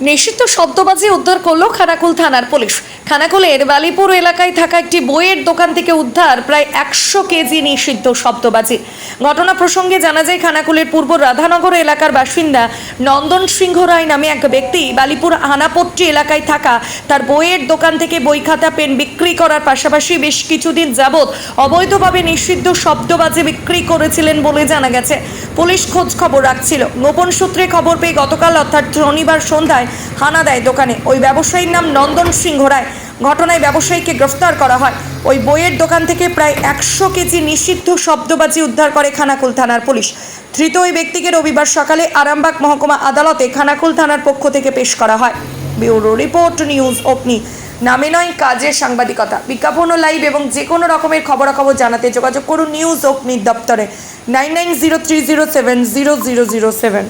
নিষিদ্ধ শব্দবাজি উদ্ধার করল খানাকুল থানার পুলিশ। খানাকুলের বালিপুর এলাকায় থাকা একটি বইয়ের দোকান থেকে উদ্ধার প্রায় একশো কেজি নিষিদ্ধ শব্দবাজি। ঘটনা প্রসঙ্গে জানা যায়, খানাকুলের পূর্ব রাধানগর এলাকার বাসিন্দা নন্দন সিংহ রায় নামে এক ব্যক্তি বালিপুর আনাপট্টি এলাকায় থাকা তার বইয়ের দোকান থেকে বই খাতা, পেন বিক্রি করার পাশাপাশি বেশ কিছুদিন যাবৎ অবৈধভাবে নিষিদ্ধ শব্দবাজি বিক্রি করেছিলেন বলে জানা গেছে। পুলিশ খোঁজ খবর রাখছিল। গোপন সূত্রে খবর পেয়ে গতকাল, অর্থাৎ শনিবার সন্ধ্যায়, হানা দেয় দোকানে। ওই ব্যবসায়ীর নাম নন্দন সিংহ রায়। ঘটনায় ব্যবসায়ীকে গ্রেফতার করা হয়। ওই বইয়ের দোকান থেকে প্রায় একশো কেজি নিষিদ্ধ শব্দবাজি উদ্ধার করে খানাকুল থানার পুলিশ। ধৃত ওই ব্যক্তিকে রবিবার সকালে আরামবাগ মহকুমা আদালতে খানাকুল থানার পক্ষ থেকে পেশ করা হয়। ব্যুরো রিপোর্ট নিউজ অগ্নি। নামে নয়, কাজের সাংবাদিকতা। বিজ্ঞাপন ও লাইভ এবং যে কোনো রকমের খবরাখবর জানাতে যোগাযোগ করুন নিউজ অগ্নি দপ্তরে। Nine nine zero three zero seven zero zero zero seven.